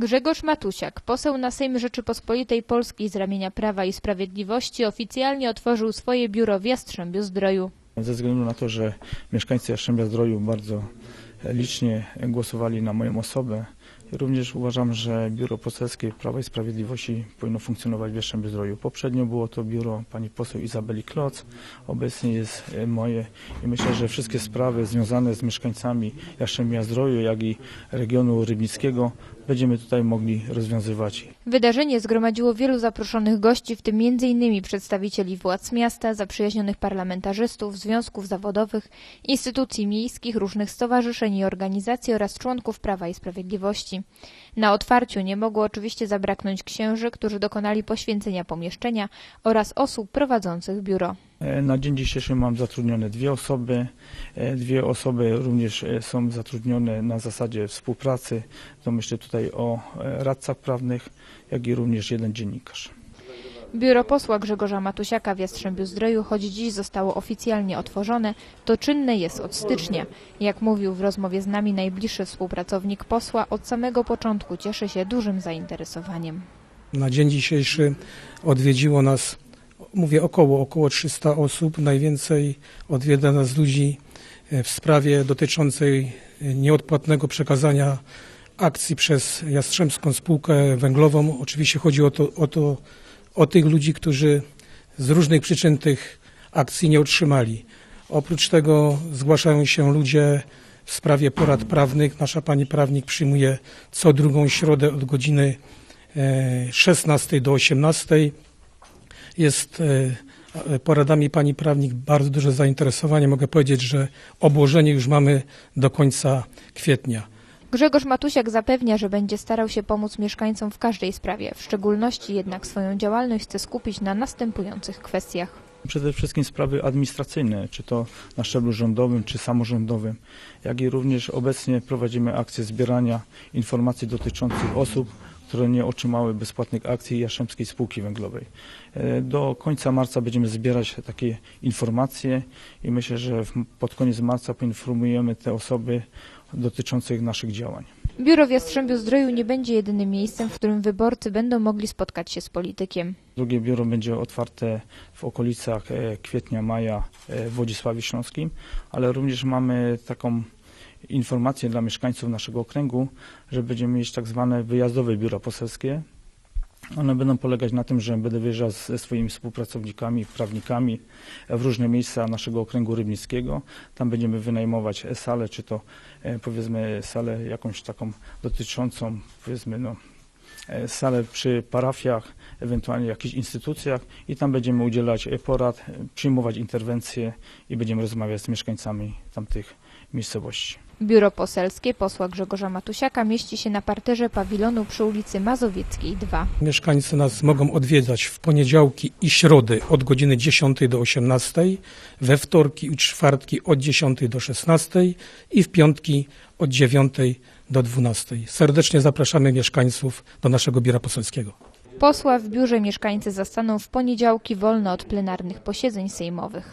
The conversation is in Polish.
Grzegorz Matusiak, poseł na Sejm Rzeczypospolitej Polskiej z ramienia Prawa i Sprawiedliwości, oficjalnie otworzył swoje biuro w Jastrzębiu Zdroju. Ze względu na to, że mieszkańcy Jastrzębia Zdroju bardzo licznie głosowali na moją osobę, również uważam, że biuro poselskie Prawa i Sprawiedliwości powinno funkcjonować w Jastrzębiu Zdroju. Poprzednio było to biuro pani poseł Izabeli Kloc, obecnie jest e, moje i myślę, że wszystkie sprawy związane z mieszkańcami Jastrzębia Zdroju, jak i regionu rybnickiego będziemy tutaj mogli rozwiązywać Wydarzenie zgromadziło wielu zaproszonych gości, w tym m.in. przedstawicieli władz miasta, zaprzyjaźnionych parlamentarzystów, związków zawodowych, instytucji miejskich, różnych stowarzyszeń i organizacji oraz członków Prawa i Sprawiedliwości. Na otwarciu nie mogło oczywiście zabraknąć księży, którzy dokonali poświęcenia pomieszczenia oraz osób prowadzących biuro. E, Na dzień dzisiejszy mam zatrudnione dwie osoby. E, Dwie osoby również e, są zatrudnione na zasadzie współpracy. To myślę tutaj o radcach prawnych, jak i również jeden dziennikarz. Biuro posła Grzegorza Matusiaka w Jastrzębiu Zdroju, choć dziś zostało oficjalnie otworzone, to czynne jest od stycznia. Jak mówił w rozmowie z nami najbliższy współpracownik posła, od samego początku cieszy się dużym zainteresowaniem. Na dzień dzisiejszy odwiedziło nas, mówię około, około 300 osób. Najwięcej odwiedza nas ludzi e, w sprawie dotyczącej e, nieodpłatnego przekazania akcji przez Jastrzębską Spółkę Węglową. Oczywiście chodzi o, to, o, to, o tych ludzi, którzy z różnych przyczyn tych akcji nie otrzymali. Oprócz tego zgłaszają się ludzie w sprawie porad prawnych. Nasza pani prawnik przyjmuje co drugą środę od godziny e, 16 do 18. Jest e, poradami pani prawnik bardzo duże zainteresowanie. Mogę powiedzieć, że obłożenie już mamy do końca kwietnia. Grzegorz Matusiak zapewnia, że będzie starał się pomóc mieszkańcom w każdej sprawie. W szczególności jednak swoją działalność chce skupić na następujących kwestiach. Przede wszystkim sprawy administracyjne, czy to na szczeblu rządowym, czy samorządowym, jak i również obecnie prowadzimy akcję zbierania informacji dotyczących osób, które nie otrzymały bezpłatnych akcji Jastrzębskiej Spółki Węglowej. E, Do końca marca będziemy zbierać takie informacje i myślę, że pod koniec marca poinformujemy te osoby dotyczących naszych działań. Biuro w Jastrzębiu Zdroju nie będzie jedynym miejscem, w którym wyborcy będą mogli spotkać się z politykiem. Drugie biuro będzie otwarte w okolicach e, kwietnia, maja e, w Wodzisławie Śląskim, ale również mamy taką informację dla mieszkańców naszego okręgu, że będziemy mieć tak zwane wyjazdowe biura poselskie. One będą polegać na tym, że będę wyjeżdżał ze swoimi współpracownikami, prawnikami w różne miejsca naszego okręgu rybnickiego. Tam będziemy wynajmować salę, czy to e, powiedzmy salę jakąś taką dotyczącą powiedzmy no, e, salę przy parafiach, ewentualnie jakichś instytucjach i tam będziemy udzielać e, porad, przyjmować interwencje i będziemy rozmawiać z mieszkańcami tamtych miejscowości. Biuro poselskie posła Grzegorza Matusiaka mieści się na parterze pawilonu przy ulicy Mazowieckiej 2. Mieszkańcy nas mogą odwiedzać w poniedziałki i środy od godziny 10 do 18, we wtorki i czwartki od 10 do 16 i w piątki od 9 do 12. Serdecznie zapraszamy mieszkańców do naszego biura poselskiego. Posła w biurze mieszkańcy zastaną w poniedziałki wolne od plenarnych posiedzeń sejmowych.